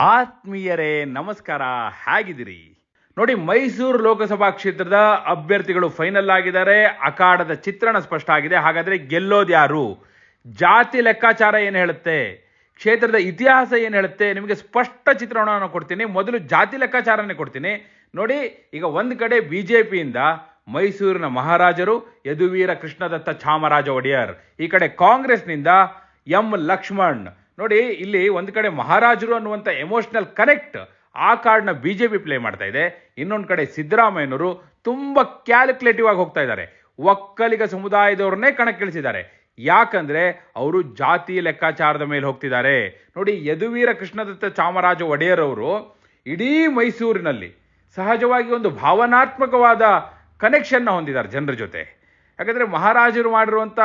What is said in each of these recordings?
ಆತ್ಮೀಯರೇ, ನಮಸ್ಕಾರ. ಹೇಗಿದ್ದೀರಿ? ನೋಡಿ, ಮೈಸೂರು ಲೋಕಸಭಾ ಕ್ಷೇತ್ರದ ಅಭ್ಯರ್ಥಿಗಳು ಫೈನಲ್ ಆಗಿದ್ದಾರೆ. ಅಖಾಡದ ಚಿತ್ರಣ ಸ್ಪಷ್ಟ ಆಗಿದೆ. ಹಾಗಾದ್ರೆ ಗೆಲ್ಲೋದು ಯಾರು? ಜಾತಿ ಲೆಕ್ಕಾಚಾರ ಏನು ಹೇಳುತ್ತೆ? ಕ್ಷೇತ್ರದ ಇತಿಹಾಸ ಏನು ಹೇಳುತ್ತೆ? ನಿಮಗೆ ಸ್ಪಷ್ಟ ಚಿತ್ರಣವನ್ನು ಕೊಡ್ತೀನಿ. ಮೊದಲು ಜಾತಿ ಲೆಕ್ಕಾಚಾರನೇ ಕೊಡ್ತೀನಿ. ನೋಡಿ, ಈಗ ಒಂದು ಕಡೆ ಬಿಜೆಪಿಯಿಂದ ಮೈಸೂರಿನ ಮಹಾರಾಜರು, ಯದುವೀರ ಕೃಷ್ಣದತ್ತ ಚಾಮರಾಜ ಒಡೆಯರ್, ಈ ಕಡೆ ಕಾಂಗ್ರೆಸ್ನಿಂದ ಎಂ ಲಕ್ಷ್ಮಣ್ ನೋಡಿ, ಇಲ್ಲಿ ಒಂದು ಕಡೆ ಮಹಾರಾಜರು ಅನ್ನುವಂಥ ಎಮೋಷನಲ್ ಕನೆಕ್ಟ್ ಆ ಕಾರ್ಡ್ನ ಬಿ ಜೆ ಪಿ ಪ್ಲೇ ಮಾಡ್ತಾ ಇದೆ. ಇನ್ನೊಂದು ಕಡೆ ಸಿದ್ದರಾಮಯ್ಯನವರು ತುಂಬ ಕ್ಯಾಲ್ಕುಲೇಟಿವ್ ಆಗಿ ಹೋಗ್ತಾ ಇದ್ದಾರೆ. ಒಕ್ಕಲಿಗ ಸಮುದಾಯದವ್ರನ್ನೇ ಕಣಕ್ಕಿಳಿಸಿದ್ದಾರೆ. ಯಾಕಂದರೆ ಅವರು ಜಾತಿ ಲೆಕ್ಕಾಚಾರದ ಮೇಲೆ ಹೋಗ್ತಿದ್ದಾರೆ. ನೋಡಿ, ಯದುವೀರ ಕೃಷ್ಣದತ್ತ ಚಾಮರಾಜ ಒಡೆಯರ್ ಅವರು ಇಡೀ ಮೈಸೂರಿನಲ್ಲಿ ಸಹಜವಾಗಿ ಒಂದು ಭಾವನಾತ್ಮಕವಾದ ಕನೆಕ್ಷನ್ನ ಹೊಂದಿದ್ದಾರೆ ಜನರ ಜೊತೆ. ಯಾಕಂದರೆ ಮಹಾರಾಜರು ಮಾಡಿರುವಂಥ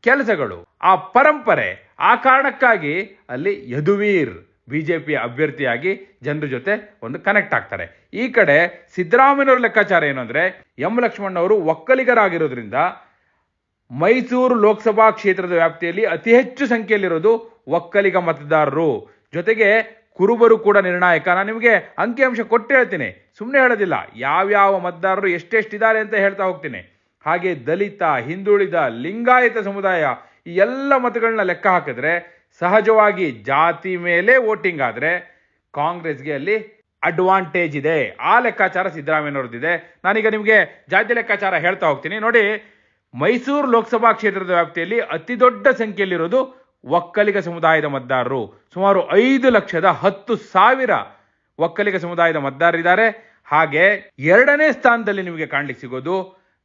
ಕೆಲಸಗಳು, ಆ ಪರಂಪರೆ ಆ ಕಾರಣಕ್ಕಾಗಿ ಅಲ್ಲಿ ಯದುವೀರ್ ಬಿ ಜೆ ಬಿಜೆಪಿ ಅಭ್ಯರ್ಥಿಯಾಗಿ ಜನರ ಜೊತೆ ಒಂದು ಕನೆಕ್ಟ್ ಆಗ್ತಾರೆ. ಈ ಕಡೆ ಸಿದ್ದರಾಮಯ್ಯನವ್ರ ಲೆಕ್ಕಾಚಾರ ಏನು ಅಂದರೆ, ಎಂ ಲಕ್ಷ್ಮಣ್ ಅವರು ಒಕ್ಕಲಿಗರಾಗಿರೋದ್ರಿಂದ ಮೈಸೂರು ಲೋಕಸಭಾ ಕ್ಷೇತ್ರದ ವ್ಯಾಪ್ತಿಯಲ್ಲಿ ಅತಿ ಹೆಚ್ಚು ಸಂಖ್ಯೆಯಲ್ಲಿರೋದು ಒಕ್ಕಲಿಗ ಮತದಾರರು. ಜೊತೆಗೆ ಕುರುಬರು ಕೂಡ ನಿರ್ಣಾಯಕ. ನಾನು ನಿಮಗೆ ಅಂಕಿಅಂಶ ಕೊಟ್ಟು ಹೇಳ್ತೀನಿ. ಸುಮ್ಮನೆ ಹೇಳೋದಿಲ್ಲ. ಯಾವ್ಯಾವ ಮತದಾರರು ಎಷ್ಟೆಷ್ಟಿದ್ದಾರೆ ಅಂತ ಹೇಳ್ತಾ ಹೋಗ್ತೀನಿ. ಹಾಗೆ ದಲಿತ, ಹಿಂದುಳಿದ, ಲಿಂಗಾಯತ ಸಮುದಾಯ ಈ ಎಲ್ಲ ಮತಗಳನ್ನ ಲೆಕ್ಕ ಹಾಕಿದ್ರೆ ಸಹಜವಾಗಿ ಜಾತಿ ಮೇಲೆ ವೋಟಿಂಗ್ ಆದರೆ ಕಾಂಗ್ರೆಸ್ಗೆ ಅಲ್ಲಿ ಅಡ್ವಾಂಟೇಜ್ ಇದೆ. ಆ ಲೆಕ್ಕಾಚಾರ ಸಿದ್ದರಾಮಯ್ಯನವ್ರದ್ದಿದೆ. ನಾನೀಗ ನಿಮಗೆ ಜಾತಿ ಲೆಕ್ಕಾಚಾರ ಹೇಳ್ತಾ ಹೋಗ್ತೀನಿ. ನೋಡಿ, ಮೈಸೂರು ಲೋಕಸಭಾ ಕ್ಷೇತ್ರದ ವ್ಯಾಪ್ತಿಯಲ್ಲಿ ಅತಿ ದೊಡ್ಡ ಸಂಖ್ಯೆಯಲ್ಲಿರೋದು ಒಕ್ಕಲಿಗ ಸಮುದಾಯದ ಮತದಾರರು. ಸುಮಾರು ಐದು ಲಕ್ಷದ ಹತ್ತು ಸಾವಿರ ಒಕ್ಕಲಿಗ ಸಮುದಾಯದ ಮತದಾರರಿದ್ದಾರೆ. ಹಾಗೆ ಎರಡನೇ ಸ್ಥಾನದಲ್ಲಿ ನಿಮಗೆ ಕಾಣ್ಲಿಕ್ಕೆ ಸಿಗೋದು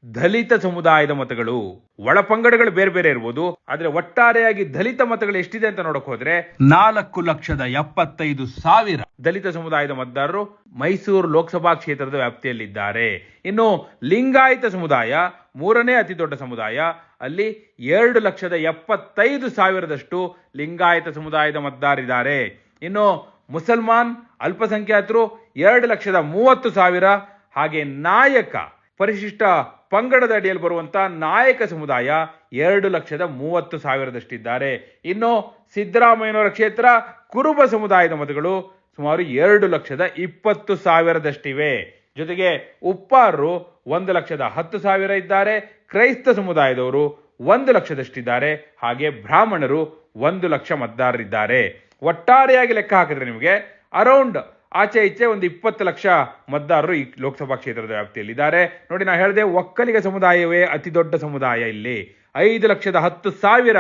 ದಲಿತ ಸಮುದಾಯದ ಮತಗಳು ಒಳಪಂಗಡಗಳು ಬೇರೆ ಬೇರೆ ಇರ್ಬೋದು ಆದ್ರೆ ಒಟ್ಟಾರೆಯಾಗಿ ದಲಿತ ಮತಗಳು ಎಷ್ಟಿದೆ ಅಂತ ನೋಡಕ್ ಹೋದ್ರೆ ನಾಲ್ಕು ಲಕ್ಷದ ಎಪ್ಪತ್ತೈದು ಸಾವಿರ. ದಲಿತ ಸಮುದಾಯದ ಮತದಾರರು ಮೈಸೂರು ಲೋಕಸಭಾ ಕ್ಷೇತ್ರದ ವ್ಯಾಪ್ತಿಯಲ್ಲಿದ್ದಾರೆ. ಇನ್ನು ಲಿಂಗಾಯತ ಸಮುದಾಯ ಮೂರನೇ ಅತಿ ದೊಡ್ಡ ಸಮುದಾಯ ಅಲ್ಲಿ ಎರಡು ಲಕ್ಷದ ಎಪ್ಪತ್ತೈದು ಸಾವಿರದಷ್ಟು ಲಿಂಗಾಯತ ಸಮುದಾಯದ ಮತದಾರರಿದ್ದಾರೆ. ಇನ್ನು ಮುಸಲ್ಮಾನ್ ಅಲ್ಪಸಂಖ್ಯಾತರು ಎರಡು ಲಕ್ಷದ ಮೂವತ್ತು ಸಾವಿರ ಹಾಗೆ ನಾಯಕ ಪರಿಶಿಷ್ಟ ಪಂಗಡದ ಅಡಿಯಲ್ಲಿ ಬರುವಂಥ ನಾಯಕ ಸಮುದಾಯ ಎರಡು ಲಕ್ಷದ ಮೂವತ್ತು ಸಾವಿರದಷ್ಟಿದ್ದಾರೆ. ಇನ್ನು ಸಿದ್ದರಾಮಯ್ಯನವರ ಕ್ಷೇತ್ರ ಕುರುಬ ಸಮುದಾಯದ ಮತಗಳು ಸುಮಾರು ಎರಡು ಲಕ್ಷದ ಇಪ್ಪತ್ತು ಸಾವಿರದಷ್ಟಿವೆ. ಜೊತೆಗೆ ಉಪ್ಪಾರರು ಒಂದು ಲಕ್ಷದ ಹತ್ತು ಸಾವಿರ ಇದ್ದಾರೆ. ಕ್ರೈಸ್ತ ಸಮುದಾಯದವರು ಒಂದು ಲಕ್ಷದಷ್ಟಿದ್ದಾರೆ. ಹಾಗೆ ಬ್ರಾಹ್ಮಣರು ಒಂದು ಲಕ್ಷ ಮತದಾರರಿದ್ದಾರೆ. ಒಟ್ಟಾರೆಯಾಗಿ ಲೆಕ್ಕ ಹಾಕಿದ್ರೆ ನಿಮಗೆ ಅರೌಂಡ್ ಆಚೆ ಈಚೆ ಒಂದು ಇಪ್ಪತ್ತು ಲಕ್ಷ ಮತದಾರರು ಈ ಲೋಕಸಭಾ ಕ್ಷೇತ್ರದ ವ್ಯಾಪ್ತಿಯಲ್ಲಿ ಇದ್ದಾರೆ ನೋಡಿ, ನಾ ಹೇಳಿದೆ ಒಕ್ಕಲಿಗ ಸಮುದಾಯವೇ ಅತಿ ದೊಡ್ಡ ಸಮುದಾಯ ಇಲ್ಲಿ. ಐದು ಲಕ್ಷದ ಹತ್ತು ಸಾವಿರ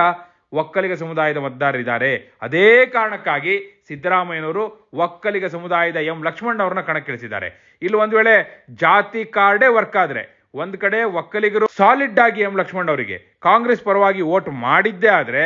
ಒಕ್ಕಲಿಗ ಸಮುದಾಯದ ಮತದಾರರಿದ್ದಾರೆ. ಅದೇ ಕಾರಣಕ್ಕಾಗಿ ಸಿದ್ದರಾಮಯ್ಯನವರು ಒಕ್ಕಲಿಗ ಸಮುದಾಯದ ಎಂ ಲಕ್ಷ್ಮಣ್ ಅವ್ರನ್ನ ಕಣಕ್ಕಿಳಿಸಿದ್ದಾರೆ. ಇಲ್ಲಿ ಒಂದು ವೇಳೆ ಜಾತಿ ಕಾರ್ಡೇ ವರ್ಕ್ ಆದರೆ ಒಂದು ಕಡೆ ಒಕ್ಕಲಿಗರು ಸಾಲಿಡ್ ಆಗಿ ಎಂ ಲಕ್ಷ್ಮಣ್ ಅವರಿಗೆ ಕಾಂಗ್ರೆಸ್ ಪರವಾಗಿ ವೋಟ್ ಮಾಡಿದ್ದೇ ಆದರೆ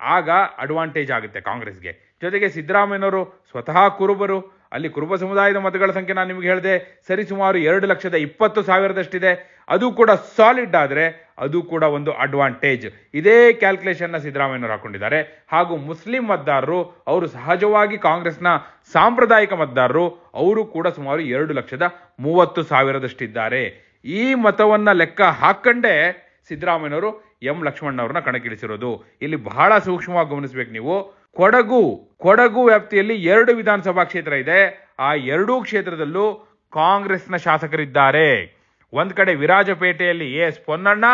ಆಗ ಅಡ್ವಾಂಟೇಜ್ ಆಗುತ್ತೆ ಕಾಂಗ್ರೆಸ್ಗೆ. ಜೊತೆಗೆ ಸಿದ್ದರಾಮಯ್ಯನವರು ಸ್ವತಃ ಕುರುಬರು. ಅಲ್ಲಿ ಕುರುಬ ಸಮುದಾಯದ ಮತಗಳ ಸಂಖ್ಯೆ ನಾನು ನಿಮಗೆ ಹೇಳಿದೆ, ಸರಿ ಸುಮಾರು ಎರಡು ಲಕ್ಷದ ಇಪ್ಪತ್ತು ಸಾವಿರದಷ್ಟಿದೆ. ಅದು ಕೂಡ ಸಾಲಿಡ್ ಆದರೆ ಅದು ಕೂಡ ಒಂದು ಅಡ್ವಾಂಟೇಜ್ ಇದೇ ಕ್ಯಾಲ್ಕುಲೇಷನ್ನ ಸಿದ್ದರಾಮಯ್ಯನವರು ಹಾಕೊಂಡಿದ್ದಾರೆ. ಹಾಗೂ ಮುಸ್ಲಿಂ ಮತದಾರರು, ಅವರು ಸಹಜವಾಗಿ ಕಾಂಗ್ರೆಸ್ನ ಸಾಂಪ್ರದಾಯಿಕ ಮತದಾರರು, ಅವರು ಕೂಡ ಸುಮಾರು ಎರಡು ಲಕ್ಷದ ಮೂವತ್ತು ಸಾವಿರದಷ್ಟಿದ್ದಾರೆ. ಈ ಮತವನ್ನು ಲೆಕ್ಕ ಹಾಕೊಂಡೇ ಸಿದ್ದರಾಮಯ್ಯನವರು ಎಂ ಲಕ್ಷ್ಮಣ್ಣವ್ರನ್ನ ಕಣಕ್ಕಿಳಿಸಿರೋದು. ಇಲ್ಲಿ ಬಹಳ ಸೂಕ್ಷ್ಮವಾಗಿ ಗಮನಿಸಬೇಕು ನೀವು. ಕೊಡಗು ಕೊಡಗು ವ್ಯಾಪ್ತಿಯಲ್ಲಿ ಎರಡು ವಿಧಾನಸಭಾ ಕ್ಷೇತ್ರ ಇದೆ. ಆ ಎರಡೂ ಕ್ಷೇತ್ರದಲ್ಲೂ ಕಾಂಗ್ರೆಸ್ನ ಶಾಸಕರಿದ್ದಾರೆ. ಒಂದ್ ಕಡೆ ವಿರಾಜಪೇಟೆಯಲ್ಲಿ ಎಸ್ ಪೊನ್ನಣ್ಣ,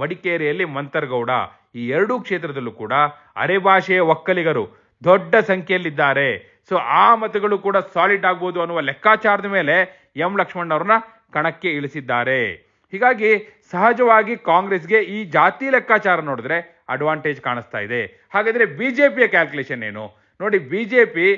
ಮಡಿಕೇರಿಯಲ್ಲಿ ಮಂತರ್ಗೌಡ. ಈ ಎರಡೂ ಕ್ಷೇತ್ರದಲ್ಲೂ ಕೂಡ ಅರೆಭಾಷೆಯ ಒಕ್ಕಲಿಗರು ದೊಡ್ಡ ಸಂಖ್ಯೆಯಲ್ಲಿದ್ದಾರೆ. ಸೊ ಆ ಮತಗಳು ಕೂಡ ಸಾಲಿಡ್ ಆಗ್ಬೋದು ಅನ್ನುವ ಲೆಕ್ಕಾಚಾರದ ಮೇಲೆ ಎಂ. ಲಕ್ಷ್ಮಣ್ ಅವ್ರನ್ನ ಕಣಕ್ಕೆ ಇಳಿಸಿದ್ದಾರೆ. ಹೀಗಾಗಿ, ಸಹಜವಾಗಿ ಕಾಂಗ್ರೆಸ್ಗೆ ಈ ಜಾತಿ ಲೆಕ್ಕಾಚಾರ ನೋಡಿದ್ರೆ ಅಡ್ವಾಂಟೇಜ್ ಕಾಣಿಸ್ತಾ ಇದೆ. ಹಾಗಾದರೆ ಬಿ ಜೆ ಪಿಯ ಕ್ಯಾಲ್ಕುಲೇಷನ್ ಏನು? ನೋಡಿ ಬಿ ಜೆ ಪಿ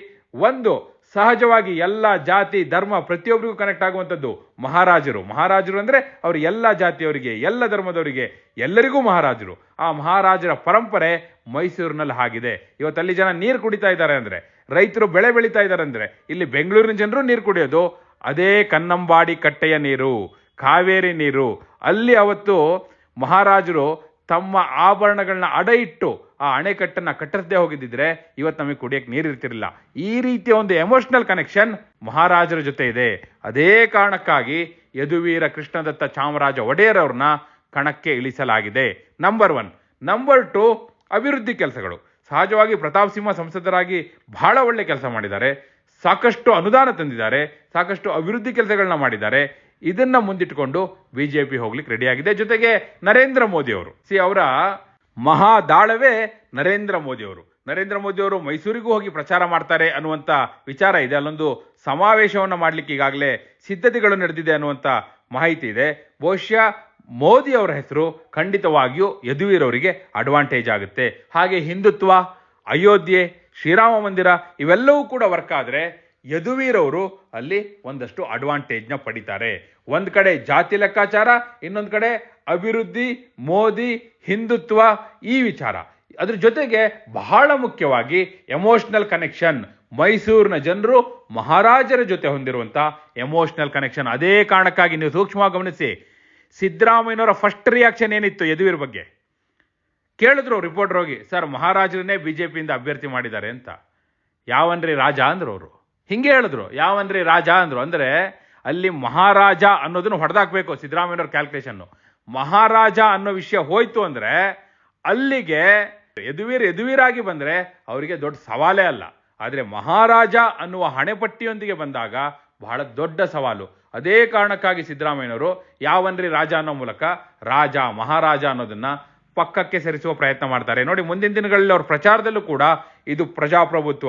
ಒಂದು ಸಹಜವಾಗಿ ಎಲ್ಲ ಜಾತಿ, ಧರ್ಮ ಪ್ರತಿಯೊಬ್ಬರಿಗೂ ಕನೆಕ್ಟ್ ಆಗುವಂಥದ್ದು ಮಹಾರಾಜರು. ಮಹಾರಾಜರು ಅಂದರೆ ಅವರು ಎಲ್ಲ ಜಾತಿಯವರಿಗೆ, ಎಲ್ಲ ಧರ್ಮದವರಿಗೆ, ಎಲ್ಲರಿಗೂ ಮಹಾರಾಜರು. ಆ ಮಹಾರಾಜರ ಪರಂಪರೆ ಮೈಸೂರಿನಲ್ಲಿ ಆಗಿದೆ. ಇವತ್ತಲ್ಲಿ ಜನ ನೀರು ಕುಡಿತಾ ಇದ್ದಾರೆ ಅಂದರೆ, ರೈತರು ಬೆಳೆ ಬೆಳೀತಾ ಇದ್ದಾರೆ ಅಂದರೆ, ಇಲ್ಲಿ ಬೆಂಗಳೂರಿನ ಜನರು ನೀರು ಕುಡಿಯೋದು, ಅದೇ ಕನ್ನಂಬಾಡಿ ಕಟ್ಟೆಯ ನೀರು, ಕಾವೇರಿ ನೀರು. ಅಲ್ಲಿ ಅವತ್ತು ಮಹಾರಾಜರು ತಮ್ಮ ಆಭರಣಗಳನ್ನ ಅಡ ಇಟ್ಟು ಆ ಅಣೆಕಟ್ಟನ್ನ ಕಟ್ಟಿಸದೆ ಹೋಗಿದ್ದಿದ್ರೆ ಇವತ್ತು ನಮಗೆ ಕುಡಿಯಕ್ಕೆ ನೀರು ಇರ್ತಿರಲಿಲ್ಲ. ಈ ರೀತಿಯ ಒಂದು ಎಮೋಷನಲ್ ಕನೆಕ್ಷನ್ ಮಹಾರಾಜರ ಜೊತೆ ಇದೆ. ಅದೇ ಕಾರಣಕ್ಕಾಗಿ ಯದುವೀರ ಕೃಷ್ಣದತ್ತ ಚಾಮರಾಜ ಒಡೆಯರ್ ಅವ್ರನ್ನ ಕಣಕ್ಕೆ ಇಳಿಸಲಾಗಿದೆ. ನಂಬರ್ ಒನ್ ನಂಬರ್ ಟು ಅಭಿವೃದ್ಧಿ ಕೆಲಸಗಳು. ಸಹಜವಾಗಿ ಪ್ರತಾಪ್ ಸಿಂಹ ಸಂಸದರಾಗಿ ಬಹಳ ಒಳ್ಳೆ ಕೆಲಸ ಮಾಡಿದ್ದಾರೆ. ಸಾಕಷ್ಟು ಅನುದಾನ ತಂದಿದ್ದಾರೆ. ಸಾಕಷ್ಟು ಅಭಿವೃದ್ಧಿ ಕೆಲಸಗಳನ್ನ ಮಾಡಿದ್ದಾರೆ. ಇದನ್ನ ಮುಂದಿಟ್ಟುಕೊಂಡು ಬಿಜೆಪಿ ಹೋಗ್ಲಿಕ್ಕೆ ರೆಡಿಯಾಗಿದೆ ಜೊತೆಗೆ ನರೇಂದ್ರ ಮೋದಿ ಅವರು. ಸಿ, ಅವರ ಮಹಾದಾಳವೇ ನರೇಂದ್ರ ಮೋದಿ ಅವರು. ನರೇಂದ್ರ ಮೋದಿ ಅವರು ಮೈಸೂರಿಗೂ ಹೋಗಿ ಪ್ರಚಾರ ಮಾಡ್ತಾರೆ ಅನ್ನುವಂಥ ವಿಚಾರ ಇದೆ. ಅಲ್ಲೊಂದು ಸಮಾವೇಶವನ್ನು ಮಾಡಲಿಕ್ಕೆ ಈಗಾಗಲೇ ಸಿದ್ಧತೆಗಳು ನಡೆದಿದೆ ಅನ್ನುವಂಥ ಮಾಹಿತಿ ಇದೆ. ಬಹುಶಃ ಮೋದಿ ಅವರ ಹೆಸರು ಖಂಡಿತವಾಗಿಯೂ ಯದುವೀರವರಿಗೆ ಅಡ್ವಾಂಟೇಜ್ ಆಗುತ್ತೆ. ಹಾಗೆ ಹಿಂದುತ್ವ, ಅಯೋಧ್ಯೆ, ಶ್ರೀರಾಮ ಮಂದಿರ ಇವೆಲ್ಲವೂ ಕೂಡ ವರ್ಕ್ ಆದರೆ ಯದುವೀರವರು ಅಲ್ಲಿ ಒಂದಷ್ಟು ಅಡ್ವಾಂಟೇಜ್ನ ಪಡಿತಾರೆ. ಒಂದು ಕಡೆ ಜಾತಿ ಲೆಕ್ಕಾಚಾರ, ಇನ್ನೊಂದು ಕಡೆ ಅಭಿವೃದ್ಧಿ, ಮೋದಿ, ಹಿಂದುತ್ವ ಈ ವಿಚಾರ. ಅದ್ರ ಜೊತೆಗೆ ಬಹಳ ಮುಖ್ಯವಾಗಿ ಎಮೋಷ್ನಲ್ ಕನೆಕ್ಷನ್ ಮೈಸೂರಿನ ಜನರು ಮಹಾರಾಜರ ಜೊತೆ ಹೊಂದಿರುವಂಥ ಎಮೋಷ್ನಲ್ ಕನೆಕ್ಷನ್ ಅದೇ ಕಾರಣಕ್ಕಾಗಿ ನೀವು ಸೂಕ್ಷ್ಮವಾಗಿ ಗಮನಿಸಿ, ಸಿದ್ದರಾಮಯ್ಯನವರ ಫಸ್ಟ್ ರಿಯಾಕ್ಷನ್ ಏನಿತ್ತು ಯದುವೀರ್ ಬಗ್ಗೆ? ಕೇಳಿದ್ರು ರಿಪೋರ್ಟರ್ ಹೋಗಿ, ಸರ್ ಮಹಾರಾಜರನ್ನೇ ಬಿ ಜೆ ಪಿಯಿಂದ ಅಭ್ಯರ್ಥಿ ಮಾಡಿದ್ದಾರೆ ಅಂತ. ಯಾವನ್ರಿ ರಾಜ ಅಂದ್ರು ಅವರು. ಹಿಂಗೆ ಹೇಳಿದ್ರು. ಯಾವಂದ್ರೆ ರಾಜ ಅಂದ್ರು. ಅಂದ್ರೆ ಅಲ್ಲಿ ಮಹಾರಾಜ ಅನ್ನೋದನ್ನು ಹೊಡೆದಾಕ್ಬೇಕು ಸಿದ್ದರಾಮಯ್ಯವ್ರ ಕ್ಯಾಲ್ಕುಲೇಷನ್ ಮಹಾರಾಜ ಅನ್ನೋ ವಿಷಯ ಹೋಯ್ತು ಅಂದ್ರೆ ಅಲ್ಲಿಗೆ ಯದುವೀರ್ ಯದುವೀರಾಗಿ ಬಂದ್ರೆ ಅವರಿಗೆ ದೊಡ್ಡ ಸವಾಲೇ ಅಲ್ಲ. ಆದರೆ ಮಹಾರಾಜ ಅನ್ನುವ ಹಣೆಪಟ್ಟಿಯೊಂದಿಗೆ ಬಂದಾಗ ಬಹಳ ದೊಡ್ಡ ಸವಾಲು. ಅದೇ ಕಾರಣಕ್ಕಾಗಿ ಸಿದ್ದರಾಮಯ್ಯನವರು ಯಾವನ್ರಿ ರಾಜ ಅನ್ನೋ ಮೂಲಕ ರಾಜ, ಮಹಾರಾಜ ಅನ್ನೋದನ್ನ ಪಕ್ಕಕ್ಕೆ ಸರಿಸುವ ಪ್ರಯತ್ನ ಮಾಡ್ತಾರೆ. ನೋಡಿ ಮುಂದಿನ ದಿನಗಳಲ್ಲಿ ಅವ್ರ ಪ್ರಚಾರದಲ್ಲೂ ಕೂಡ ಇದು ಪ್ರಜಾಪ್ರಭುತ್ವ.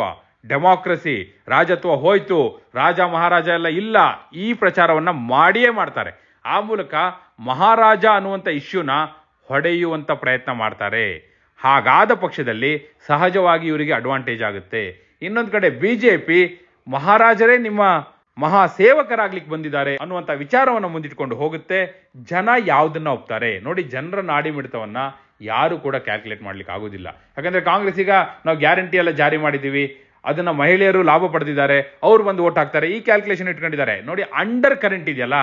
ಡೆಮಾಕ್ರಸಿ ರಾಜತ್ವ ಹೋಯ್ತು, ರಾಜ ಮಹಾರಾಜ ಎಲ್ಲ ಇಲ್ಲ, ಈ ಪ್ರಚಾರವನ್ನ ಮಾಡಿಯೇ ಮಾಡ್ತಾರೆ. ಆ ಮೂಲಕ ಮಹಾರಾಜ ಅನ್ನುವಂಥ ಇಶ್ಯೂನ ಹೊಡೆಯುವಂಥ ಪ್ರಯತ್ನ ಮಾಡ್ತಾರೆ. ಹಾಗಾದ ಪಕ್ಷದಲ್ಲಿ ಸಹಜವಾಗಿ ಇವರಿಗೆ ಅಡ್ವಾಂಟೇಜ್ ಆಗುತ್ತೆ. ಇನ್ನೊಂದು ಕಡೆ ಬಿಜೆಪಿ ಮಹಾರಾಜರೇ ನಿಮ್ಮ ಮಹಾ ಸೇವಕರಾಗ್ಲಿಕ್ಕೆ ಬಂದಿದ್ದಾರೆ ಅನ್ನುವಂಥ ವಿಚಾರವನ್ನು ಮುಂದಿಟ್ಕೊಂಡು ಹೋಗುತ್ತೆ. ಜನ ಯಾವುದನ್ನ ಒಪ್ತಾರೆ? ನೋಡಿ, ಜನರ ನಾಡಿ ಮಿಡಿತವನ್ನ ಯಾರು ಕೂಡ ಕ್ಯಾಲ್ಕುಲೇಟ್ ಮಾಡ್ಲಿಕ್ಕೆ ಆಗೋದಿಲ್ಲ. ಯಾಕಂದರೆ ಕಾಂಗ್ರೆಸ್ ಈಗ ನಾವು ಗ್ಯಾರಂಟಿ ಎಲ್ಲ ಜಾರಿ ಮಾಡಿದ್ದೀವಿ. ಅದನ್ನ ಮಹಿಳೆಯರು ಲಾಭ ಪಡೆದಿದ್ದಾರೆ, ಅವ್ರು ಬಂದು ಓಟ್ ಹಾಕ್ತಾರೆ, ಈ ಕ್ಯಾಲ್ಕುಲೇಷನ್ ಇಟ್ಕೊಂಡಿದ್ದಾರೆ. ನೋಡಿ ಅಂಡರ್ ಕರೆಂಟ್ ಇದೆಯಲ್ಲ,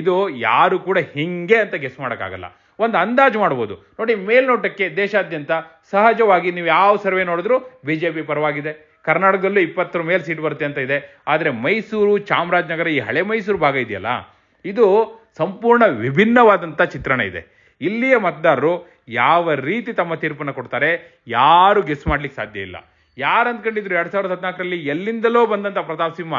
ಇದು ಯಾರು ಕೂಡ ಹಿಂಗೆ ಅಂತ ಗೆಸ್ ಮಾಡೋಕ್ಕಾಗಲ್ಲ. ಒಂದು ಅಂದಾಜು ಮಾಡ್ಬೋದು. ನೋಡಿ, ಮೇಲ್ನೋಟಕ್ಕೆ ದೇಶಾದ್ಯಂತ ಸಹಜವಾಗಿ ನೀವು ಯಾವ ಸರ್ವೆ ನೋಡಿದ್ರು ಪಿ ಪರವಾಗಿದೆ. ಕರ್ನಾಟಕದಲ್ಲೂ ಇಪ್ಪತ್ತರ ಮೇಲೆ ಸೀಟ್ ಬರುತ್ತೆ ಅಂತ ಇದೆ. ಆದರೆ ಮೈಸೂರು, ಚಾಮರಾಜನಗರ, ಈ ಹಳೆ ಮೈಸೂರು ಭಾಗ ಇದೆಯಲ್ಲ, ಇದು ಸಂಪೂರ್ಣ ವಿಭಿನ್ನವಾದಂಥ ಚಿತ್ರಣ ಇದೆ. ಇಲ್ಲಿಯ ಮತದಾರರು ಯಾವ ರೀತಿ ತಮ್ಮ ತೀರ್ಪನ್ನು ಕೊಡ್ತಾರೆ, ಯಾರು ಗೆಸ್ ಮಾಡ್ಲಿಕ್ಕೆ ಸಾಧ್ಯ ಇಲ್ಲ. ಯಾರು ಅಂದ್ಕೊಂಡಿದ್ರು ಎರಡ್ ಸಾವಿರದ ಹದಿನಾಲ್ಕರಲ್ಲಿ ಎಲ್ಲಿಂದಲೋ ಬಂದಂತ ಪ್ರತಾಪ್ ಸಿಂಹ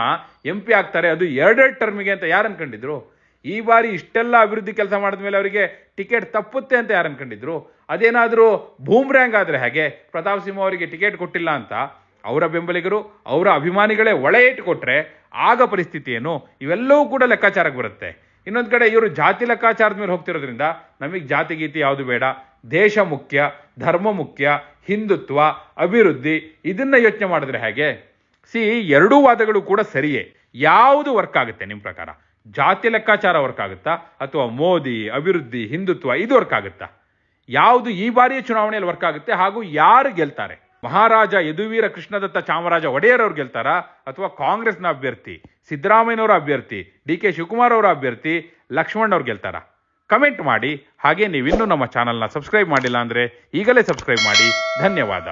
ಎಂ ಪಿ ಆಗ್ತಾರೆ, ಅದು ಎರಡೆರಡು ಟರ್ಮಿಗೆ ಅಂತ ಯಾರು ಅನ್ಕೊಂಡಿದ್ರು ಈ ಬಾರಿ ಇಷ್ಟೆಲ್ಲ ಅಭಿವೃದ್ಧಿ ಕೆಲಸ ಮಾಡಿದ ಮೇಲೆ ಅವರಿಗೆ ಟಿಕೆಟ್ ತಪ್ಪುತ್ತೆ ಅಂತ ಯಾರು ಅನ್ಕೊಂಡಿದ್ರು ಅದೇನಾದರೂ ಭೂಮ್ರ್ಯಾಂಗ್ ಆದ್ರೆ ಹಾಗೆ? ಪ್ರತಾಪ್ ಸಿಂಹ ಅವರಿಗೆ ಟಿಕೆಟ್ ಕೊಟ್ಟಿಲ್ಲ ಅಂತ ಅವರ ಬೆಂಬಲಿಗರು, ಅವರ ಅಭಿಮಾನಿಗಳೇ ಒಳೆ ಇಟ್ಟುಕೊಟ್ರೆ ಆಗ ಪರಿಸ್ಥಿತಿ ಏನು? ಇವೆಲ್ಲವೂ ಕೂಡ ಲೆಕ್ಕಾಚಾರಕ್ಕೆ ಬರುತ್ತೆ. ಇನ್ನೊಂದು ಕಡೆ ಇವರು ಜಾತಿ ಲೆಕ್ಕಾಚಾರದ ಮೇಲೆ ಹೋಗ್ತಿರೋದ್ರಿಂದ ನಮಗೆ ಜಾತಿ ಗೀತಿ ಯಾವುದು ಬೇಡ. ದೇಶ ಮುಖ್ಯ, ಧರ್ಮ ಮುಖ್ಯ, ಹಿಂದುತ್ವ, ಅಭಿವೃದ್ಧಿ, ಇದನ್ನ ಯೋಚನೆ ಮಾಡಿದ್ರೆ ಹೇಗೆ? ಸಿ, ಎರಡೂ ವಾದಗಳು ಕೂಡ ಸರಿಯೇ. ಯಾವುದು ವರ್ಕ್ ಆಗುತ್ತೆ ನಿಮ್ಮ ಪ್ರಕಾರ? ಜಾತಿ ಲೆಕ್ಕಾಚಾರ ವರ್ಕ್ ಆಗುತ್ತಾ? ಅಥವಾ ಮೋದಿ, ಅಭಿವೃದ್ಧಿ, ಹಿಂದುತ್ವ, ಇದು ವರ್ಕ್ ಆಗುತ್ತಾ? ಯಾವುದು ಈ ಬಾರಿಯ ಚುನಾವಣೆಯಲ್ಲಿ ವರ್ಕ್ ಆಗುತ್ತೆ? ಹಾಗೂ ಯಾರು ಗೆಲ್ತಾರೆ? ಮಹಾರಾಜ ಯದುವೀರ ಕೃಷ್ಣದತ್ತ ಚಾಮರಾಜ ಒಡೆಯರ್ ಅವ್ರು ಗೆಲ್ತಾರಾ? ಅಥವಾ ಕಾಂಗ್ರೆಸ್ನ ಅಭ್ಯರ್ಥಿ, ಸಿದ್ದರಾಮಯ್ಯನವರ ಅಭ್ಯರ್ಥಿ, ಡಿ ಕೆ ಶಿವಕುಮಾರ್ ಅವರ ಅಭ್ಯರ್ಥಿ, ಲಕ್ಷ್ಮಣ್ ಅವ್ರು ಗೆಲ್ತಾರಾ? ಕಮೆಂಟ್ ಮಾಡಿ. ಹಾಗೆ ನೀವಿನ್ನೂ ನಮ್ಮ ಚಾನಲ್ನ ಸಬ್ಸ್ಕ್ರೈಬ್ ಮಾಡಿಲ್ಲ ಅಂದರೆ ಈಗಲೇ ಸಬ್ಸ್ಕ್ರೈಬ್ ಮಾಡಿ. ಧನ್ಯವಾದ.